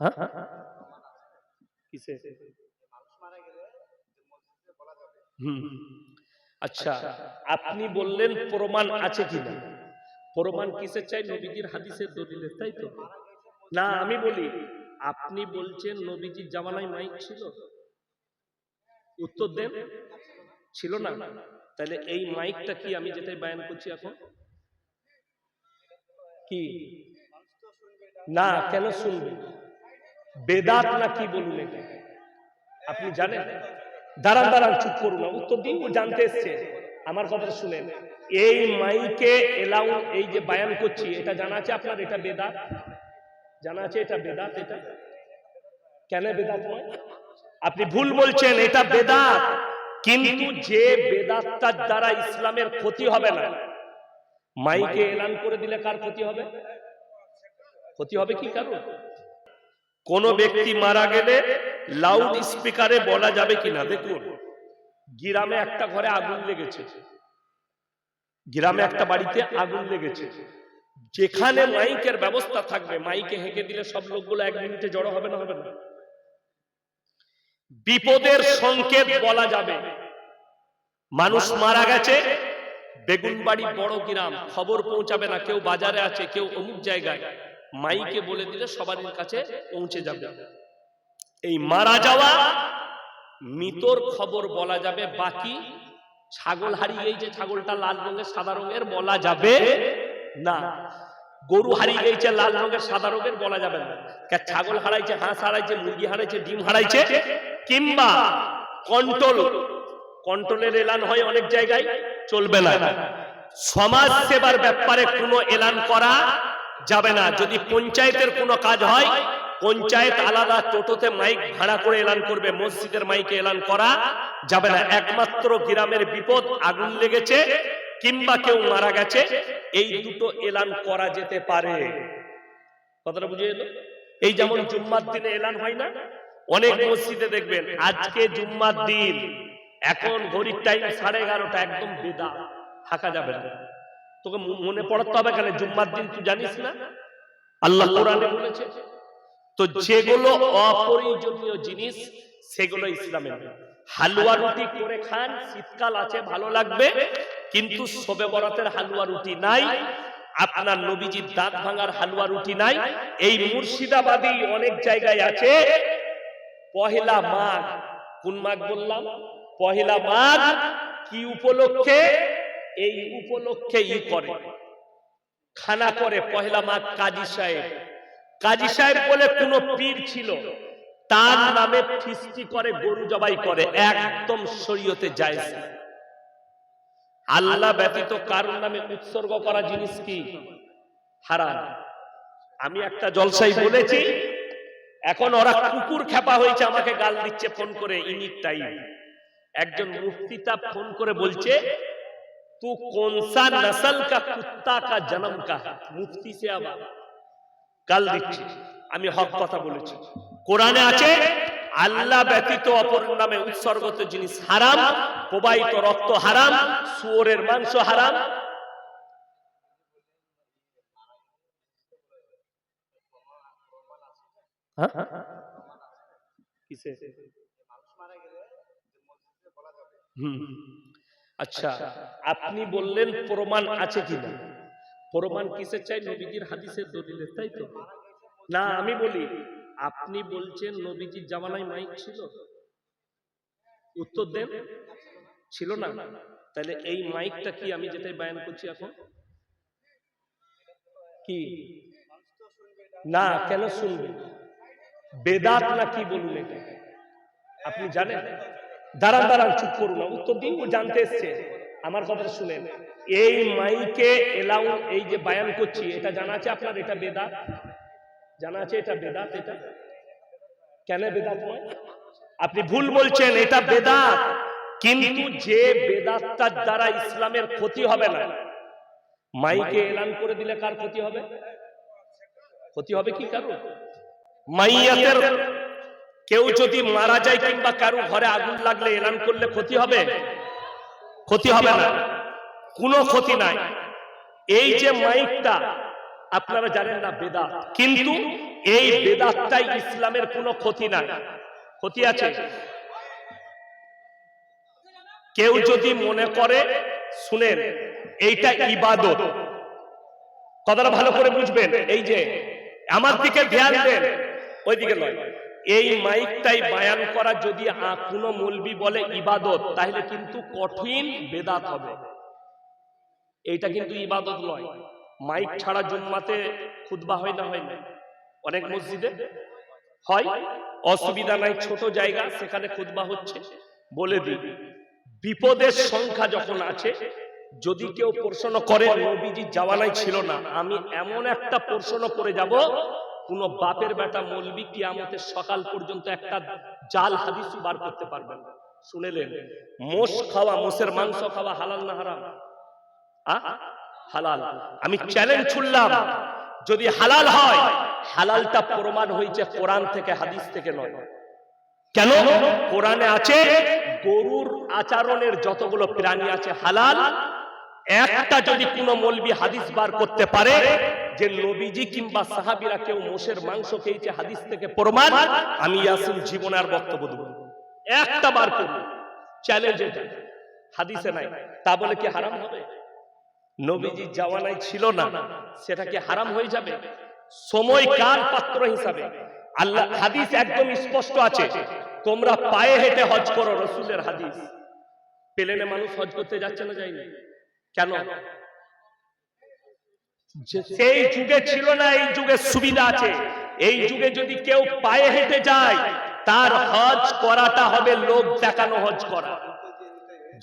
হ্যাঁ? হুম আচ্ছা আপনি বললেন প্রমাণ আছে কিনা? প্রমাণ কিসের চাই? নবীজির হাদিসের দলিলের তাই তো? না আমি বলি আপনি বলছেন নবীজির জামানায় মাইক ছিল? উত্তর দেন। ছিল না? তাহলে এই মাইকটা কি আমি যেটাই বায়ান করছি এখন? কি? না কেন শুনবে? বেদাত না কি বলুন এটা আপনি জানেন? দাঁড়ান দাঁড়ান, চুপ করুন উত্তর দিন জানতে এসছে। আমার কথা শুনেন। এই মাইকে এলাউ এই যে বায়ান করছি, এটা জানা আছে আপনার? এটা বেদাত? জানা আছে এটা বেদাত? এটা? কেন বেদাত নয়? আপনি ভুল বলছেন, এটা বেদাত। কিন্তু যে বেদাতটার দ্বারা ইসলামের ক্ষতি হবে না মাইকে এলান করে দিলে কার ক্ষতি হবে? ক্ষতি হবে কি কারণ কোন ব্যক্তি মারা গেলে লাউড স্পিকারে বলা যাবে কিনা? দেখুন। গ্রামে একটা ঘরে আগুন লেগেছে। গ্রামে একটা বাড়িতে আগুন লেগেছে। যেখানে মাইকের ব্যবস্থা থাকবে মাইকে হেঁকে দিলে সব লোকগুলো এক মিনিটে জড়ো হবে না হবে না? বিপদের সংকেত বলা যাবে। মানুষ মারা গেছে। বেগুনবাড়ি বড় গ্রাম। খবর পৌঁছাবে না। কেউ বাজারে আছে কেউ অমুক জায়গায়। মাইকে বলে দিলে সবার কাছে পৌঁছে যাবে। এই মারা যাওয়া মৃতর খবর বলা যাবে বাকি ছাগল হারিয়ে যে ছাগলটা লাল রঙের সাদা রঙের বলা যাবে? না। গরু হারিয়ে গেছে লাল রঙের সাদা রঙের বলা যাবে না। ছাগল হারাইছে হাঁস হারাইছে মুরগি হারাইছে ডিম হারাইছে কিংবা কন্ট্রোল। কন্ট্রোলের এলান হয় অনেক জায়গায় চলবে না। সমাজ সেবার ব্যাপারে কোনো এলান করা যাবে না। যদি পঞ্চায়েতের কোনো কাজ হয়, পঞ্চায়েত আলাদা টোটোতে মাইক ভাড়া করে এলান করবে, মসজিদের মাইকে এলান করা যাবে না। একমাত্র গ্রামের বিপদ, আগুন লেগেছে কিংবা কেউ মারা গেছে, এই দুটো এলান করা যেতে পারে। কথাটা বুঝে এলো এই যেমন জুম্মার দিনে এলান হয় না, অনেক মসজিদে দেখবেন, আজকে জুম্মার দিন, এখন ঘড়ির টাইম সাড়ে এগারোটা, একদম বেদা থাকা যাবে না। তোকে মনে পড়াতে হবে কেন? জুম্মার দিন তুই জানিস না? আল্লাহ কোরআনে বলেছে। তো যেগুলো অপরিজনীয় জিনিস সেগুলো ইসলামে নেই। হালুয়া রুটি করে খান শীতকাল আছে ভালো লাগবে কিন্তু সবে বরাতের হালুয়া রুটি নাই আপনার নবীজির দাঁত ভাঙার হালুয়া রুটি নাই এই মুর্শিদাবাদী অনেক জায়গায় আছে। পহেলা মাঘ। কোন মাঘ বললাম? পহেলা মাঘ কি উপলক্ষে এই উপলক্ষে ই করে। খানা করে পহেলা মাঘ কাজী সাহেব। কাজী সাহেব বলে কোন পীর ছিল। তার নামে ফিস্টি করে গরু জবাই করে, একদম শরীয়তে জায়েজ। আল্লাহ ব্যতীত কারোর নামে উৎসর্গ করা জিনিস কি? হারাম। আমি একটা জলসাই বলেছি, এখন ওরা কুকুর খেপা হয়েছে, আমাকে গাল দিচ্ছে, ফোন করে ইনিট টাইম একজন মুফতিতা ফোন করে বলছে তু কোন সা নসল কা কুত্তা কা জন্ম কা মুফতি সে আবার গাল দিচ্ছে আমি হক কথা বলেছি কোরআনে আছে আল্লাহ ব্যতীত অপর নামে উৎসর্গত জিনিস হারাম, প্রবাহিত রক্ত হারাম, শুয়োরের মাংস হারাম হ্যাঁ? কিসে? হুম। আচ্ছা আপনি বললেন প্রমাণ আছে কিনা? প্রমাণ কিসের চাই? নবীজির হাদিসের দলিলের তাই তো? না আমি বলি আপনি বলছেন নবীজির জামানায় মাইক ছিল? উত্তর দেন। ছিল না। তাহলে এই মাইকটা কি আমি যেটাই বায়ান করছি এখন? কি? না কেন শুনবেন বেদাত না কি বলুন এটা? আপনি জানেন। দাঁড়ান দাঁড়ান, চুপ করুন। না উত্তর দিন ও জানতে এসছে। আমার কথা শুনেন। এই মাইকে এলাউ এই যে বায়ান করছি, এটা জানা আছে আপনার? এটা বেদাত? জানা আছে এটা বেদাত? এটা? কেন বেদাত নয়? আপনি ভুল বলছেন, এটা বেদাত। কিন্তু যে বেদাতটার দ্বারা ইসলামের ক্ষতি হবে না, মাইকে এলান করে দিলে কার ক্ষতি হবে? ক্ষতি হবে কি কারণ মাইয়াতের কেউ যদি মারা যায় কিংবা কারও ঘরে আগুন লাগলে এলান করলে ক্ষতি হবে? ক্ষতি হবে। না। কোনো ক্ষতি নাই। এই যে মাইকটা আপনারা জানেন না বেদাত। কিন্তু এই বেদাতটাই ইসলামের কোনো ক্ষতি নাই। ক্ষতি আছে? কেউ যদি মনে করে শুনেন এইটা ইবাদত। কথাটা ভালো করে বুঝবেন। এই যে আমার দিকে ধ্যান দেন। ওইদিকে নয়। এই মাইকটাই বায়ান করা যদি কোনো মলবি বলে ইবাদত, তাহলে কিন্তু কঠিন বেদাত হবে। এইটা কিন্তু ইবাদত নয়। মাইক ছাড়া জুম্মাতে খুতবা হয় না হয় না। অনেক মসজিদে হয়, অসুবিধা নাই, ছোট জায়গা, সেখানে খুতবা হচ্ছে। বলে দিই, বিপদের সংখ্যা যখন আছে, যদি কেউ প্রশ্ন করে, নবীজি জাওয়ানায় ছিল না, আমি এমন একটা প্রশ্ন করে যাব কোন বাপের বেটা মলবি কিয়ামতের সকাল পর্যন্ত একটা জাল হাদিস বার করতে পারবেন না। শুনেলেন মোষ খাওয়া মোষের মাংস খাওয়া হালাল না হারাম? হালাল। আমি চ্যালেঞ্জ ছুড়লাম যদি হালাল হয় হালালটা প্রমাণ হয়েছে কোরআন থেকে হাদিস থেকে নয়। কেন? কোরআনে আছে গরুর আচরণের যতগুলো প্রাণী আছে হালাল একটা যদি কোনো মলবি হাদিস বার করতে পারে যে নবীজি কিংবা সাহাবিরা কেউ মোষের মাংস খেয়েছে হাদিস থেকে প্রমাণ আমি ইয়াসিন জীবনে আর বক্তব্য দেব একটা বার করব চ্যালেঞ্জ এটা। হাদিসে নাই তা বলে কি হারাম হবে? নবীজি জাওয়ানায় ছিল না সেটা কি হারাম হয়ে যাবে? সময় কার পাত্র হিসাবে? আল্লাহ হাদিস একদম স্পষ্ট আছে তোমরা পায়ে হেঁটে হজ করো রসুলের হাদিস। প্লেনে মানুষ হজ করতে যাচ্ছে না যায়নি? কেন? সেই যুগে ছিল না, এই যুগে সুবিধা আছে। এই যুগে যদি কেউ পায়ে হেঁটে যায়, তার হজ করাটা হবে লোক দেখানো হজ করা।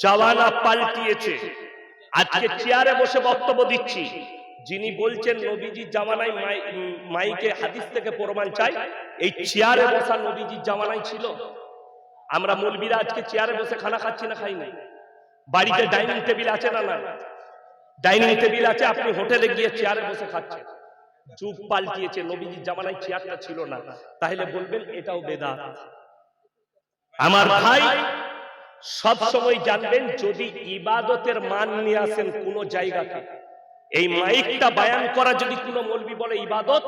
জওয়ানা পাল্টিয়েছে। আজকে চেয়ারে বসে বক্তব্য দিচ্ছি। যিনি বলছেন, নবীজি জামানায় মাইকে হাদিস থেকে প্রমাণ চাই, এই চেয়ারে বসা নবীজির জামানায় ছিল। আমরা মৌলবীরা আজকে চেয়ারে বসে খানা খাচ্ছি না, খাই নাই। বাড়িতে ডাইনিং টেবিল আছে না না ডাইনিং টেবিল আছে, আপনি হোটেলে গিয়ে চেয়ারে বসে খাচ্ছেন। যুগ পাল্টিয়েছে, নবীজির জামানায় চেয়ারটা ছিল না। তাহলে বলবেন, এটাও বেদাত। আমার ভাই সব সময় জানবেন, যদি ইবাদতের মান নিয়ে আসেন কোন জায়গাতে, এই মাইকটা বায়ান করা যদি কোনো মলবি বলে ইবাদত,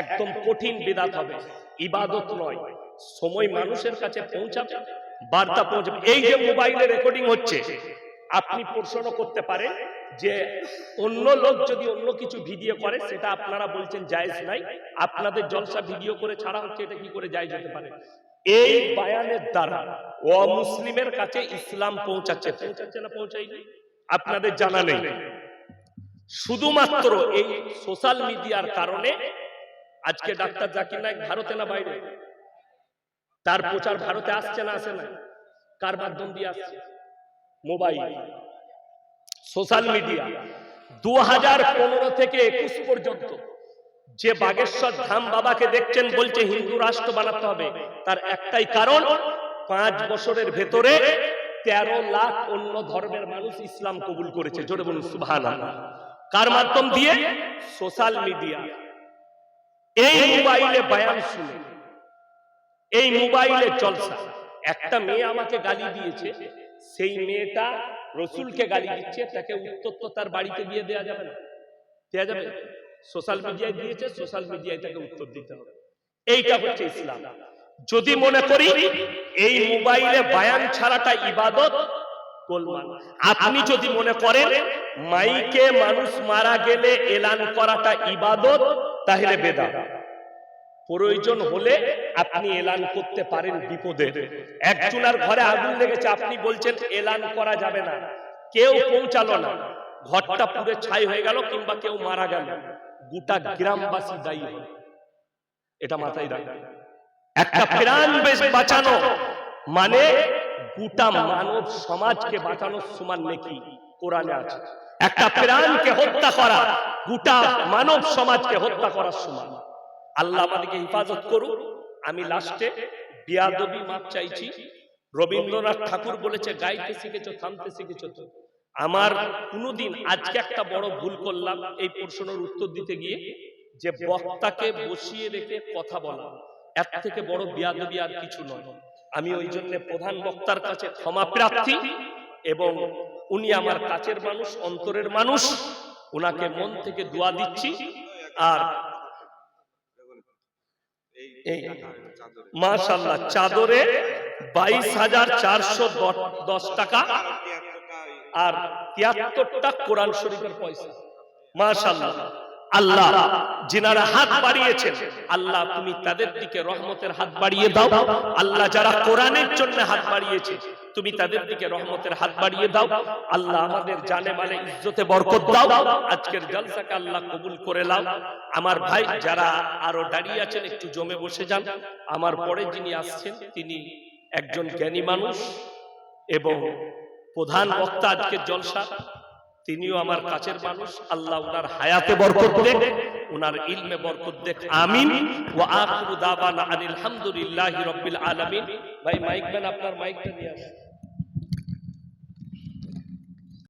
একদম কঠিন বেদাত হবে। ইবাদত নয়, সময় মানুষের কাছে পৌঁছাবে, বার্তা পৌঁছাবে। এই যে মোবাইলে রেকর্ডিং হচ্ছে আপনি প্রশ্ন করতে পারেন যে অন্য লোক যদি অন্য কিছু ভিডিও করে, সেটা আপনারা বলছেন জায়েজ নাই। আপনাদের জলসা ভিডিও করে ছাড়া হচ্ছে, এটা কি করে জায়েজ হতে পারে? এই বায়ানের দ্বারা অমুসলিমের কাছে ইসলাম পৌঁছাচ্ছে। পৌঁছাচ্ছে না পৌঁছাইনি আপনাদের জানা নেই। শুধুমাত্র এই সোশ্যাল মিডিয়ার কারণে আজকে ডাক্তার জাকির নায়ক ভারতে না বাইরে? তার প্রচার ভারতে আসছে না, আসে না কার মাধ্যম দিয়ে আসছে? মোবাইল সোশ্যাল মিডিয়া দু হাজার পনেরো থেকে একুশ পর্যন্ত। যে বাগেশ্বর ধাম বাবাকে দেখছেন বলছে হিন্দু রাষ্ট্র বানাতে হবে। তার একটাই কারণ পাঁচ বছরের ভেতরে তেরো লাখ অন্য ধর্মের মানুষ ইসলাম কবুল করেছে। জোরে বলুন সুভান কার মাধ্যম দিয়ে? Social media. এই মোবাইলে বয়ান শুনে। এই মোবাইলে জলসা। একটা মেয়ে আমাকে গালি দিয়েছে। সেই মেয়েটা রসুলকে গালি দিচ্ছে তাকে উত্তর তো তার বাড়িতে গিয়ে দেয়া যাবে না। দেয়া যাবে সোশ্যাল মিডিয়ায় দিয়েছে সোশ্যাল মিডিয়ায় তাকে উত্তর দিতে হবে। এইটা হচ্ছে ইসলাম। যদি মনে করি এই মোবাইলে বায়ান ছাড়াটা ইবাদত আপনি যদি মনে করেন মাইকে মানুষ মারা গেলে এলান করাটা ইবাদত তাহলে বেদা প্রয়োজন হলে আপনি এলান করতে পারেন বিপদে একজনার ঘরে আগুন লেগেছে, আপনি বলছেন, এলান করা যাবে না। কেউ পৌঁছালো না। ঘরটা পুরো ছাই হয়ে গেল কিংবা কেউ মারা গেল। গোটা গ্রামবাসী দায়ী এটা মাথায় রাখবেন একটা প্রাণ বেশ বাঁচানো। মানে গোটা মানব সমাজকে বাঁচানোর সমান নাকি কোরআনে আছে। একটা প্রাণকে হত্যা করা, গোটা মানব সমাজকে হত্যা করার সমান। আল্লাহ আমাদেরকে হিফাজত করুক। আমি লাস্টে বিয়াদবি মাপ চাইছি। রবীন্দ্রনাথ ঠাকুর বলেছে, গাইতে শিখেছো, থামতে শিখেছো তো। আমার কোনোদিন আজকে একটা বড় ভুল করলাম এই প্রশ্নের উত্তর দিতে গিয়ে, যে বক্তাকে বসিয়ে রেখে কথা বলা। এর থেকে বড় বিয়াদবি আর কিছু নয়। আমি ওই জন্য প্রধান বক্তার কাছে ক্ষমা প্রার্থী এবং উনি আমার কাছের মানুষ, অন্তরের মানুষ। ওনাকে মন থেকে দোয়া দিচ্ছি। আর এই মাশাল্লাহ চাদরে বাইশ হাজার চারশো দশ টাকা আর তিয়াত্তরটা কোরআন শরীফের পয়সা। মাশাল্লাহ আল্লাহ যিনারা হাত বাড়িয়েছেন। আল্লাহ তুমি তাদের দিকে রহমতের হাত বাড়িয়ে দাও। আল্লাহ যারা কোরআনের জন্য হাত বাড়িয়েছে তুমি তাদের দিকে রহমতের হাত বাড়িয়ে দাও। আল্লাহ আমাদের জানে মানে ইজ্জতে বরকত দাও। আজকের জলসাকে আল্লাহ কবুল করে নাও। আমার ভাই যারা আরও দাঁড়িয়ে আছেন একটু জমে বসে যান। আমার পরে যিনি আসছেন তিনি একজন জ্ঞানী মানুষ এবং প্রধান বক্তা আজকের জলসা। তিনিও আমার কাছের মানুষ। আল্লাহ উনার হায়াতে বরকত দেখ উনার ইলমে বরকত দেখ। আমিন। ওয়া আখিরু দাওয়ানা আনিল হামদুলিল্লাহি রাব্বিল আলামিন। ভাই মাইক ম্যান আপনার মাইকটা নিয়ে আসুন।